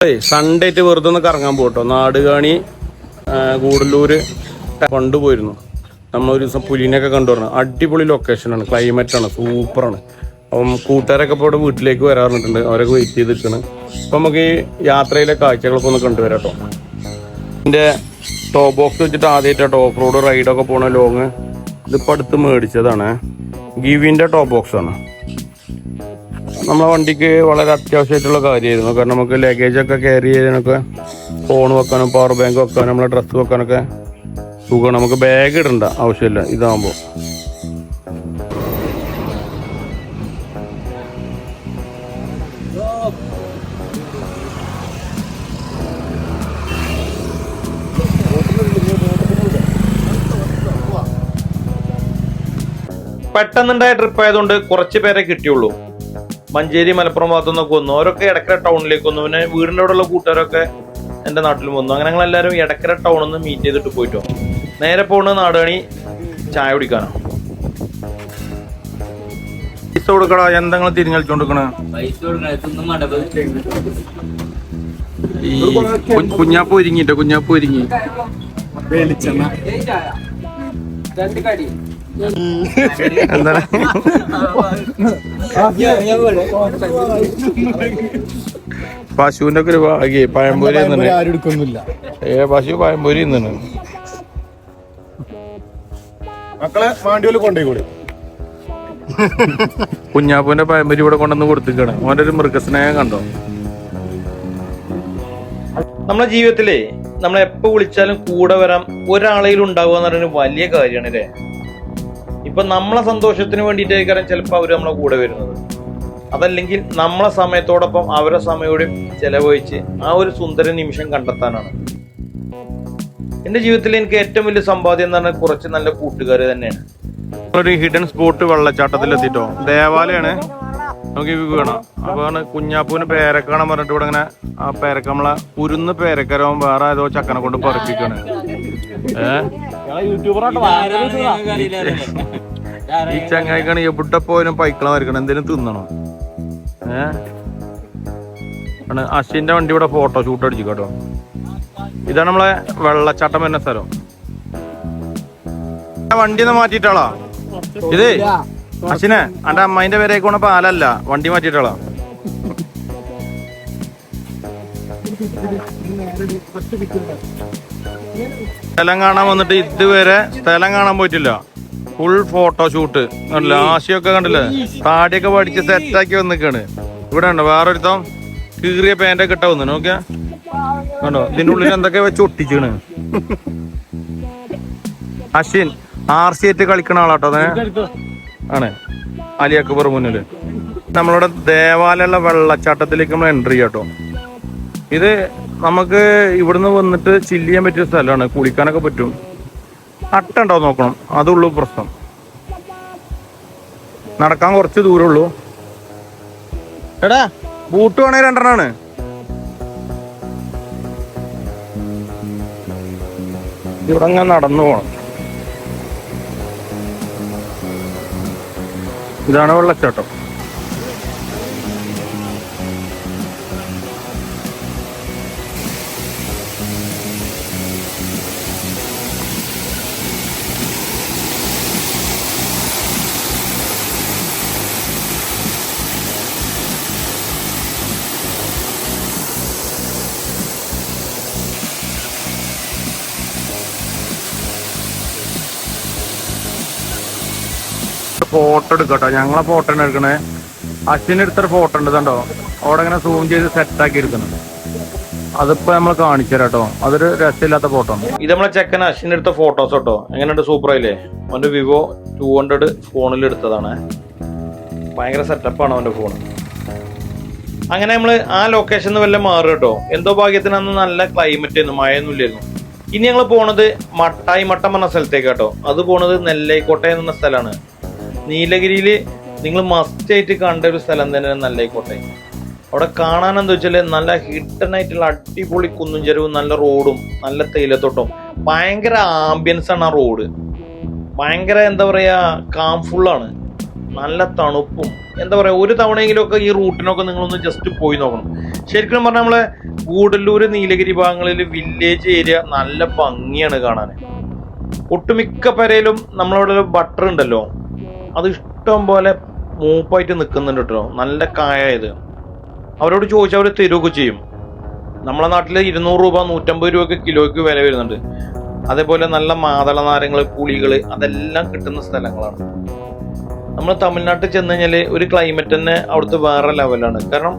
Sunday ആയിട്ട് വെറുതെ ഒന്ന് കറങ്ങാൻ പോട്ടോ നാടുകാണി ഗൂഡല്ലൂര് പണ്ട് പോയിരുന്നു നമ്മൾ ഒരു ദിവസം പുലിനൊക്കെ കണ്ടുവരണം. അടിപൊളി ലൊക്കേഷനാണ് ക്ലൈമറ്റാണ് സൂപ്പറാണ് അപ്പം കൂട്ടുകാരൊക്കെ ഇപ്പോൾ ഇവിടെ വീട്ടിലേക്ക് വരാറുണ്ട് അവരൊക്കെ വെയിറ്റ് ചെയ്ത് നിൽക്കുന്നത് അപ്പം നമുക്ക് ഈ യാത്രയിലെ കാഴ്ചകളൊക്കെ ഒന്ന് കണ്ടുവരാം കേട്ടോ എന്റെ ടോപ്പ് ബോക്സ് വെച്ചിട്ട് ആദ്യമായിട്ടാണ് ഓഫ് റോഡ് റൈഡൊക്കെ പോണ ലോങ് ഇതിപ്പോൾ അടുത്ത് മേടിച്ചതാണ്. ഗിവിന്റെ ടോപ്പ് ബോക്സാണ് നമ്മളെ വണ്ടിക്ക് വളരെ അത്യാവശ്യമായിട്ടുള്ള കാര്യമായിരുന്നു. കാരണം നമുക്ക് ലഗേജ് ഒക്കെ ക്യാരി ചെയ്യാനൊക്കെ ഫോൺ വെക്കാനും പവർ ബാങ്ക് വെക്കാനും നമ്മളെ ഡ്രസ്സ് വെക്കാനൊക്കെ സുഖമാണ്. നമുക്ക് ബാഗ് ഇടണ്ട ആവശ്യമില്ല. ഇതാകുമ്പോൾ പെട്ടെന്നുണ്ടായ ട്രിപ്പ് ആയതുകൊണ്ട് കുറച്ച് പേരെ കിട്ടിയുള്ളൂ. മഞ്ചേരി മലപ്പുറം ഭാഗത്തുനിന്നൊക്കെ വന്നു. അവരൊക്കെ ഇടക്കര ടൗണിലേക്ക് വന്നു. പിന്നെ വീടിന്റെ അവിടെയുള്ള കൂട്ടുകാരൊക്കെ എന്റെ നാട്ടിലും വന്നു. അങ്ങനെ ഞങ്ങൾ എല്ലാവരും എടക്കര ടൗണിൽ നിന്ന് മീറ്റ് ചെയ്തിട്ട് പോയിട്ടോ നേരെ പോകുന്നത് നാടുകണി ചായ കുടിക്കാനോ. പൈസ കൊടുക്കടാ. എന്തെങ്കിലും തിരിഞ്ഞളിച്ചോണ്ടിരിക്കണ കൊടുക്കണം. മടപ്പ് ഈ കു- കുഞ്ഞാപ്പ് ഒരുങ്ങിട്ടോ കുഞ്ഞാപ്പ് ഒരുങ്ങി. എന്താണ്? പശുവിന്റെ ഒക്കെ ഒരു ഭാഗ്യേ പഴംപൊരി ഏ പശു പഴംപൊരി മക്കളെ മാണ്ടിയോൽ കൊണ്ടേ കൂടി കുഞ്ഞാപ്പൂന്റെ പഴംപൊരി ഇവിടെ കൊണ്ടുവന്ന് കൊടുത്തിരിക്കണം ഓന്റെ ഒരു മൃഗസ്നേഹം കണ്ടോ? നമ്മളെ ജീവിതത്തിലേ നമ്മളെപ്പോ വിളിച്ചാലും കൂടെ വരാം ഒരാളെങ്കിലും ഉണ്ടാവുക എന്ന് പറയുന്നത് വലിയ കാര്യമാണ് അല്ലേ ഇപ്പൊ നമ്മളെ സന്തോഷത്തിന് വേണ്ടിയിട്ടായിരിക്കും ചിലപ്പോൾ അവർ നമ്മളെ കൂടെ വരുന്നത്. അതല്ലെങ്കിൽ നമ്മളെ സമയത്തോടൊപ്പം അവരെ സമയോടെ ചെലവഴിച്ച് ആ ഒരു സുന്ദര നിമിഷം കണ്ടെത്താനാണ്. എന്റെ ജീവിതത്തിൽ എനിക്ക് ഏറ്റവും വലിയ സമ്പാദ്യം എന്ന് പറഞ്ഞാൽ കുറച്ച് നല്ല കൂട്ടുകാർ തന്നെയാണ്. ഒരു ഹിഡൻ സ്പോട്ട് വെള്ളച്ചാട്ടത്തിൽ എത്തിട്ടോ ദേവാലയാണ്. നമുക്ക് വ്യൂ കാണാം. അപ്പൊ കുഞ്ഞാപ്പൂന് പേരക്കാണെന്ന് പറഞ്ഞിട്ട് ഇവിടെ ഇങ്ങനെ ആ പേരക്ക നമ്മളെ ഉരുന്ന് പേരക്കരവും വേറെ ഏതോ ചക്കനെ കൊണ്ട് പറപ്പിക്കാണ്. ഏഹ് ഈ ചങ്ങായിക്കാണ് എവിടെ പോയാലും പൈക്കള വരക്കണം എന്തേലും തിന്നണം? ഏഹ് അശ്വിന്റെ വണ്ടി ഇവിടെ ഫോട്ടോ ഷൂട്ട് അടിച്ചു കേട്ടോ ഇതാണ് നമ്മളെ വെള്ളച്ചാട്ടം വരുന്ന സ്ഥലം. വണ്ടി ഒന്ന് മാറ്റിയിട്ടാളാ? ഇത്? അശ്വിനെ അന്റെ പേരേക്ക് പോണ പാലല്ല വണ്ടി മാറ്റിട്ടുള്ള സ്ഥലം കാണാൻ വന്നിട്ട് ഇതുവരെ സ്ഥലം കാണാൻ പോയിട്ടില്ല. ഫുൾ ഫോട്ടോഷൂട്ട് കണ്ടില്ല? ആശയൊക്കെ കണ്ടില്ലേ? താടിയൊക്കെ പഠിച്ച് സെറ്റാക്കി വന്നിക്കാണ്. ഇവിടെ ഉണ്ടോ? വേറൊരുത്തം കീറിയ പാന്റൊക്കെ ഇട്ടാ വന്നു. നോക്കിയാ. കണ്ടോ? ഇതിന്റെ ഉള്ളിൽ എന്തൊക്കെ വെച്ച് ഒട്ടിച്ചാണ്. അശ്വിൻ ആർ സി ആയിട്ട് കളിക്കണ ആളാട്ടോ അതിനെ ആണ്. അലി അക്ബർ മുന്നിൽ. നമ്മളുടെ ദേവാലയുള്ള വെള്ളച്ചാട്ടത്തിലേക്ക് നമ്മൾ എൻട്രി ചെയ്യാട്ടോ. ഇത് നമുക്ക് ഇവിടുന്ന് വന്നിട്ട് ചില്ല് ചെയ്യാൻ പറ്റിയ സ്ഥലമാണ്. കുളിക്കാനൊക്കെ പറ്റും. അട്ടുണ്ടോ നോക്കണം. അതുള്ളൂ പ്രശ്നം. നടക്കാൻ കുറച്ച് ദൂരമുള്ളൂ എടാ ബൂട്ട് വേണേ രണ്ടെണ്ണാണ്. ഇവിടെ ഞാൻ നടന്നു പോണം. ഇതാണ് വെള്ളച്ചാട്ടം. ഫോട്ടോ എടുക്കട്ടോ. ഞങ്ങളെ ഫോട്ടോ എടുക്കണേ. അച്ഛൻ എടുത്തൊരു ഫോട്ടോ ഉണ്ട് കണ്ടോ? അവിടെ ഇങ്ങനെ സൂം ചെയ്ത് സെറ്റ് ആക്കി എടുക്കുന്നത് അതിപ്പോ നമ്മൾ കാണിച്ചു തരാട്ടോ അതൊരു രസമില്ലാത്ത ഫോട്ടോ ആണ്. ഇത് നമ്മളെ ചെക്കൻ അശ്വിൻ എടുത്ത ഫോട്ടോസ് കേട്ടോ. എങ്ങനെയുണ്ട്? സൂപ്പർ ആയില്ലേ? അവന്റെ വിവോ ടു ഹൺഡ്രഡ് ഫോണിൽ എടുത്തതാണ്. ഭയങ്കര സെറ്റപ്പാണ് അവന്റെ ഫോൺ അങ്ങനെ നമ്മൾ ആ ലൊക്കേഷൻ വല്ല മാറും കേട്ടോ. എന്തോ ഭാഗ്യത്തിന് അന്ന് നല്ല ക്ലൈമറ്റ് ആയിരുന്നു മഴയൊന്നും ഇല്ലായിരുന്നു. ഇനി ഞങ്ങൾ പോണത് മട്ടായി മട്ടം പറഞ്ഞ സ്ഥലത്തേക്ക് കേട്ടോ. അത് പോണത് നെല്ലൈക്കോട്ട എന്ന സ്ഥലമാണ്. നീലഗിരിയിൽ നിങ്ങൾ മസ്റ്റ് ആയിട്ട് കണ്ട ഒരു സ്ഥലം തന്നെയാണ് നല്ലായിക്കോട്ടെ. അവിടെ കാണാൻ എന്താ വെച്ചാൽ നല്ല ഹിഡൻ ആയിട്ടുള്ള അടിപൊളി കുന്നും ചെരുവും നല്ല റോഡും നല്ല തേയിലത്തോട്ടം ഭയങ്കര ആംബിയൻസ് ആണ് ആ റോഡ്. ഭയങ്കര എന്താ പറയാ കാംഫുള്ളാണ് നല്ല തണുപ്പും. എന്താ പറയുക ഒരു തവണയെങ്കിലും ഒക്കെ ഈ റൂട്ടിനൊക്കെ നിങ്ങളൊന്ന് ജസ്റ്റ് പോയി നോക്കണം. ശരിക്കും പറഞ്ഞാൽ നമ്മളെ ഗൂഡല്ലൂർ നീലഗിരി ഭാഗങ്ങളിൽ വില്ലേജ് ഏരിയ നല്ല ഭംഗിയാണ് കാണാൻ ഒട്ടുമിക്ക പെരയിലും നമ്മളവിടെ ബട്ടർ ഉണ്ടല്ലോ. അത് ഇഷ്ടം പോലെ മൂപ്പായിട്ട് നിൽക്കുന്നുണ്ട് കേട്ടോ നല്ല കായത് അവരോട് ചോദിച്ചാൽ അവർ തരുമൊക്കെ ചെയ്യും. നമ്മളെ നാട്ടിൽ ഇരുന്നൂറ് രൂപ നൂറ്റമ്പത് രൂപയൊക്കെ കിലോയ്ക്ക് വില വരുന്നുണ്ട്. അതേപോലെ നല്ല മാതള നാരങ്ങൾ പുളികൾ അതെല്ലാം കിട്ടുന്ന സ്ഥലങ്ങളാണ്. നമ്മൾ തമിഴ്നാട്ടിൽ ചെന്ന് കഴിഞ്ഞാൽ ഒരു ക്ലൈമറ്റ് തന്നെ അവിടുത്തെ വേറെ ലെവലാണ് കാരണം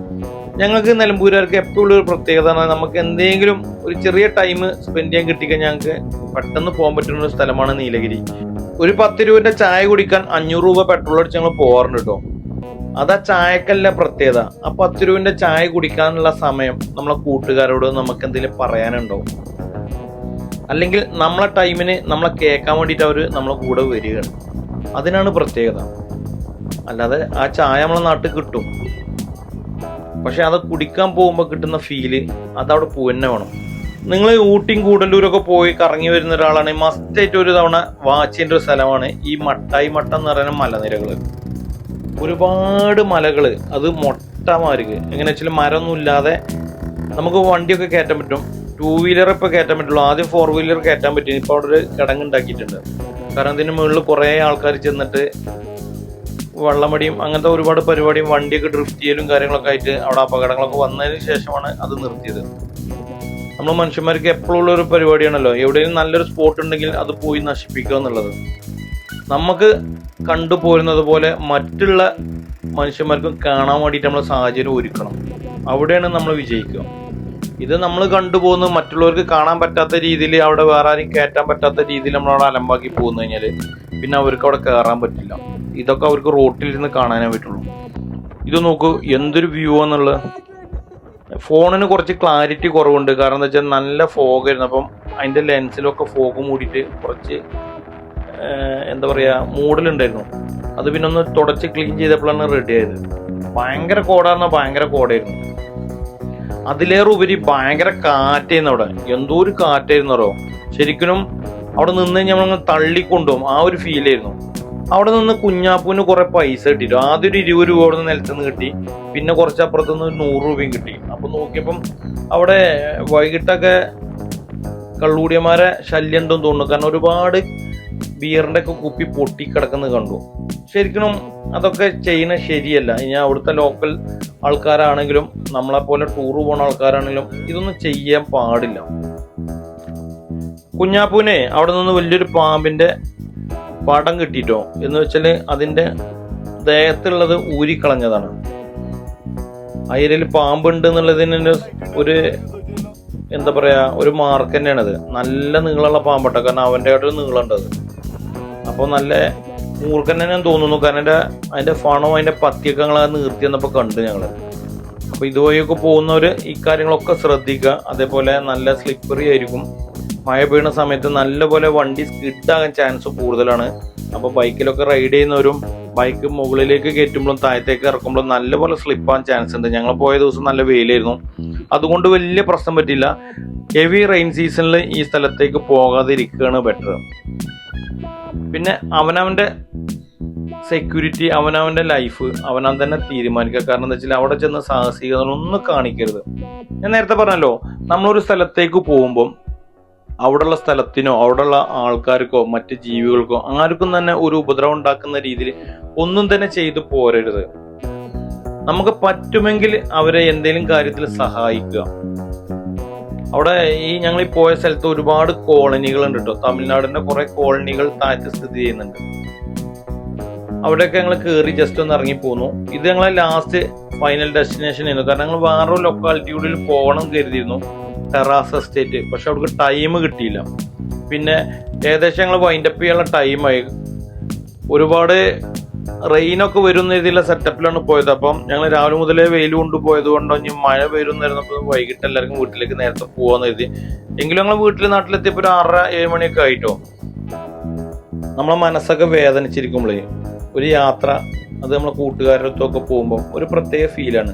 ഞങ്ങൾക്ക് നിലമ്പൂരുകാർക്ക് എപ്പോഴും ഒരു പ്രത്യേകത നമുക്ക് എന്തെങ്കിലും ഒരു ചെറിയ ടൈം സ്പെൻഡ് ചെയ്യാൻ കിട്ടിക്കഴിഞ്ഞാൽ ഞങ്ങൾക്ക് പെട്ടെന്ന് പോകാൻ പറ്റുന്ന ഒരു സ്ഥലമാണ് നീലഗിരി. ഒരു പത്ത് രൂപന്റെ ചായ കുടിക്കാൻ അഞ്ഞൂറ് രൂപ പെട്രോൾ അടിച്ച് ഞങ്ങൾ പോകാറുണ്ട് കേട്ടോ അതാ ചായക്കല്ല പ്രത്യേകത. ആ പത്ത് രൂപന്റെ ചായ കുടിക്കാനുള്ള സമയം നമ്മളെ കൂട്ടുകാരോട് നമുക്ക് എന്തെങ്കിലും പറയാനുണ്ടോ? അല്ലെങ്കിൽ നമ്മളെ ടൈമിന് നമ്മളെ കേൾക്കാൻ വേണ്ടിയിട്ട് അവർ നമ്മളെ കൂടെ വരികയാണ്. അതിനാണ് പ്രത്യേകത. അല്ലാതെ ആ ചായ നമ്മളെ നാട്ടിൽ കിട്ടും. പക്ഷെ അത് കുടിക്കാൻ പോകുമ്പോൾ കിട്ടുന്ന ഫീൽ അതവിടെ പോന്നെ വേണം. നിങ്ങൾ ഊട്ടിയും കൂടല്ലൂരൊക്കെ പോയി കറങ്ങി വരുന്ന ഒരാളാണ്. മസ്റ്റായിട്ട് ഒരു തവണ വാച്ചിന്റെ ഒരു സ്ഥലമാണ് ഈ മട്ടായി മട്ട എന്ന് പറയുന്ന മലനിരകൾ ഒരുപാട് മലകൾ അത് മൊട്ടമാർക്ക് എങ്ങനെ വെച്ചാൽ മരമൊന്നും ഇല്ലാതെ നമുക്ക് വണ്ടിയൊക്കെ കയറ്റാൻ പറ്റും. ടൂ വീലർ ഇപ്പം കയറ്റാൻ പറ്റുള്ളൂ. ആദ്യം ഫോർ വീലർ കയറ്റാൻ പറ്റും. ഇപ്പോൾ അവിടെ ഒരു ചടങ്ങ് ഉണ്ടാക്കിയിട്ടുണ്ട് കാരണം ഇതിന് മുകളിൽ കുറേ ആൾക്കാർ ചെന്നിട്ട് വള്ളമടിയും അങ്ങനത്തെ ഒരുപാട് പരിപാടിയും വണ്ടിയൊക്കെ ഡ്രിഫ്റ്റ് ചെയ്യലും കാര്യങ്ങളൊക്കെ ആയിട്ട് അവിടെ അപകടങ്ങളൊക്കെ വന്നതിന് ശേഷമാണ് അത് നിർത്തിയത്. നമ്മൾ മനുഷ്യന്മാർക്ക് എപ്പോഴുള്ള ഒരു പരിപാടിയാണല്ലോ. എവിടെയും നല്ലൊരു സ്പോട്ട് ഉണ്ടെങ്കിൽ അത് പോയി നശിപ്പിക്കുക എന്നുള്ളത്. നമുക്ക് കണ്ടുപോരുന്നത് പോലെ മറ്റുള്ള മനുഷ്യന്മാർക്കും കാണാൻ വേണ്ടിയിട്ട് നമ്മൾ സാഹചര്യം ഒരുക്കണം. അവിടെയാണ് നമ്മൾ വിജയിക്കുക. ഇത് നമ്മൾ കണ്ടുപോകുന്ന മറ്റുള്ളവർക്ക് കാണാൻ പറ്റാത്ത രീതിയിൽ അവിടെ വേറെ ആരും കയറ്റാൻ പറ്റാത്ത രീതിയിൽ നമ്മളവിടെ അലമ്പാക്കി പോകുന്നു കഴിഞ്ഞാൽ പിന്നെ അവർക്ക് അവിടെ കയറാൻ പറ്റില്ല. ഇതൊക്കെ അവർക്ക് റോട്ടിലിരുന്ന് കാണാനേ പറ്റുള്ളൂ. ഇത് നോക്കൂ എന്തൊരു വ്യൂ എന്നുള്ള ഫോണിന് കുറച്ച് ക്ലാരിറ്റി കുറവുണ്ട്. കാരണം എന്താ വെച്ചാൽ നല്ല ഫോഗ് ആയിരുന്നു. അപ്പം അതിന്റെ ലെൻസിലൊക്കെ ഫോഗ് മൂടിയിട്ട് കുറച്ച് എന്താ പറയുക മൂടലുണ്ടായിരുന്നു അത് പിന്നെ ഒന്ന് തുടച്ച് ക്ലീൻ ചെയ്തപ്പോഴാണ് റെഡി ആയത്. ഭയങ്കര കോടാന്ന ഭയങ്കര കോടായിരുന്നു. അതിലേറെ ഉപരി ഭയങ്കര കാറ്റായിരുന്നു അവിടെ. എന്തോ ഒരു കാറ്റായിരുന്നു അറിയോ ശരിക്കും അവിടെ നിന്ന് കഴിഞ്ഞാൽ നമ്മൾ തള്ളിക്കൊണ്ടുപോകും. ആ ഒരു ഫീൽ ആയിരുന്നു. അവിടെ നിന്ന് കുഞ്ഞാപ്പൂവിന് കുറെ പൈസ കിട്ടിയിട്ടു. ആദ്യം ഒരു ഇരുപത് രൂപ അവിടെ നിന്ന് നിലത്തുനിന്ന് കിട്ടി. പിന്നെ കുറച്ച് അപ്പുറത്തുനിന്ന് ഒരു നൂറ് രൂപയും കിട്ടി. അപ്പൊ നോക്കിയപ്പം അവിടെ വൈകിട്ടൊക്കെ കള്ളൂടിയന്മാരെ ശല്യം ഉണ്ടെന്ന് തോന്നുന്നു. കാരണം ഒരുപാട് ബിയറിന്റെ ഒക്കെ കുപ്പി പൊട്ടി കിടക്കുന്നത് കണ്ടു. ശരിക്കും അതൊക്കെ ചെയ്യുന്ന ശരിയല്ല. ഇനി അവിടുത്തെ ലോക്കൽ ആൾക്കാരാണെങ്കിലും നമ്മളെ പോലെ ടൂർ പോകുന്ന ആൾക്കാരാണെങ്കിലും ഇതൊന്നും ചെയ്യാൻ പാടില്ല. കുഞ്ഞാപ്പൂനെ അവിടെ നിന്ന് വലിയൊരു പാമ്പിന്റെ പടം കിട്ടിയിട്ടോ? എന്ന് വെച്ചാൽ അതിന്റെ ദേഹത്തുള്ളത് ഊരിക്കളഞ്ഞതാണ്. അയലിൽ പാമ്പുണ്ട് എന്നുള്ളതിന് ഒരു എന്താ പറയാ ഒരു മാർക്ക് തന്നെയാണത്. നല്ല നീളമുള്ള പാമ്പട്ടോ കാരണം അവന്റെ ആയിട്ടൊരു നീളമുണ്ട് അത്. അപ്പോൾ നല്ല മൂർഖൻ തന്നെ തോന്നുന്നു. കാരണം എന്റെ അതിന്റെ ഫണവും അതിന്റെ പത്തിയൊക്കെ ഞങ്ങൾ നിർത്തി വന്നപ്പോൾ കണ്ടു ഞങ്ങൾ അപ്പോൾ ഇതുവഴിയൊക്കെ പോകുന്നവർ ഈ കാര്യങ്ങളൊക്കെ ശ്രദ്ധിക്കുക. അതേപോലെ നല്ല സ്ലിപ്പറി ആയിരിക്കും. മഴ പെയ്യുന്ന സമയത്ത് നല്ലപോലെ വണ്ടി സ്കിഡാകാൻ ചാൻസ് കൂടുതലാണ്. അപ്പോൾ ബൈക്കിലൊക്കെ റൈഡ് ചെയ്യുന്നവരും ബൈക്ക് മുകളിലേക്ക് കയറ്റുമ്പോഴും താഴത്തേക്ക് ഇറക്കുമ്പോഴും നല്ലപോലെ സ്ലിപ്പ് ആവാൻ ചാൻസ് ഉണ്ട്. ഞങ്ങൾ പോയ ദിവസം നല്ല വെയിലായിരുന്നു. അതുകൊണ്ട് വലിയ പ്രശ്നം പറ്റില്ല ഹെവി റെയിൻ സീസണിൽ ഈ സ്ഥലത്തേക്ക് പോകാതിരിക്കുകയാണ് ബെറ്റർ പിന്നെ അവനവന്റെ സെക്യൂരിറ്റി അവനവന്റെ ലൈഫ് അവനവൻ തന്നെ തീരുമാനിക്കുക. കാരണം എന്താ വെച്ചാൽ അവിടെ ചെന്ന് സാഹസികതകളൊന്നും കാണിക്കരുത്. ഞാൻ നേരത്തെ പറഞ്ഞല്ലോ നമ്മളൊരു സ്ഥലത്തേക്ക് പോകുമ്പം അവിടെയുള്ള സ്ഥലത്തിനോ അവിടെയുള്ള ആൾക്കാർക്കോ മറ്റ് ജീവികൾക്കോ ആർക്കും തന്നെ ഒരു ഉപദ്രവം ഉണ്ടാക്കുന്ന രീതിയിൽ ഒന്നും തന്നെ ചെയ്തു പോരരുത്. നമുക്ക് പറ്റുമെങ്കിൽ അവരെ എന്തെങ്കിലും കാര്യത്തിൽ സഹായിക്കുക. അവിടെ ഈ ഞങ്ങൾ പോയ സ്ഥലത്ത് ഒരുപാട് കോളനികൾ ഉണ്ട് കേട്ടോ. തമിഴ്നാടിന്റെ കുറെ കോളനികൾ താഴ്ത്തി സ്ഥിതി ചെയ്യുന്നുണ്ട്. അവിടെയൊക്കെ ഞങ്ങൾ കയറി ജസ്റ്റ് ഒന്ന് ഇറങ്ങി പോന്നു. ഇത് ഞങ്ങളെ ലാസ്റ്റ് ഫൈനൽ ഡെസ്റ്റിനേഷൻ ആയിരുന്നു. കാരണം ഞങ്ങൾ വേറൊരു ലൊക്കാലിറ്റിയുടെ പോകണം കരുതിയിരുന്നു. ടെറാസ് എസ്റ്റേറ്റ് പക്ഷെ അവർക്ക് ടൈം കിട്ടിയില്ല. പിന്നെ ഏകദേശം ഞങ്ങൾ വൈൻഡപ്പ് ചെയ്യാനുള്ള ടൈമായി ഒരുപാട് റെയിനൊക്കെ വരുന്ന രീതിയിലുള്ള സെറ്റപ്പിലാണ് പോയത്. അപ്പം ഞങ്ങൾ രാവിലെ മുതലേ വെയിൽ കൊണ്ട് പോയത് കൊണ്ടോ ഇനി മഴ വരുന്നായിരുന്നപ്പോൾ വൈകിട്ട് എല്ലാവർക്കും വീട്ടിലേക്ക് നേരത്തെ പോകാന്ന് കരുതി. എങ്കിലും ഞങ്ങൾ വീട്ടിൽ നാട്ടിലെത്തിയപ്പോൾ ഒരു ആറര ഏഴ് മണിയൊക്കെ ആയിട്ടോ. നമ്മളെ മനസ്സൊക്കെ വേദനിച്ചിരിക്കുമ്പോഴേ ഒരു യാത്ര അത് നമ്മളെ കൂട്ടുകാരുടെ അടുത്തൊക്കെ പോകുമ്പോൾ ഒരു പ്രത്യേക ഫീലാണ്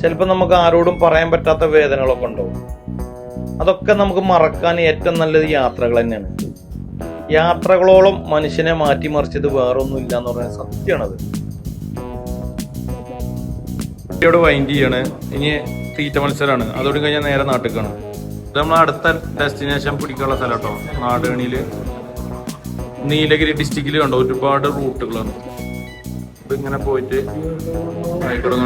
ചിലപ്പോൾ നമുക്ക് ആരോടും പറയാൻ പറ്റാത്ത വേദനകളൊക്കെ ഉണ്ടാവും. അതൊക്കെ നമുക്ക് മറക്കാൻ ഏറ്റവും നല്ലത് യാത്രകൾ തന്നെയാണ്. യാത്രകളോളം മനുഷ്യനെ മാറ്റിമറിച്ചത് വേറൊന്നും ഇല്ല എന്ന് പറയുന്നത് സത്യമാണത്. ഇവിടെ വൈൻഡ് ചെയ്യാണ്. ഇനി തീറ്റ മത്സരമാണ് അതോട് കഴിഞ്ഞാൽ നേരെ നാട്ടിലേക്കാണ് നമ്മൾ അടുത്ത ഡെസ്റ്റിനേഷൻ പിടിക്കാനുള്ള സ്ഥലം കേട്ടോ നാടുകണിയിൽ നീലഗിരി ഡിസ്ട്രിക്റ്റിൽ കണ്ടോ? ഒരുപാട് റൂട്ടുകളാണ് ഇതിങ്ങനെ പോയിട്ട് ആയിക്കോട്ടെ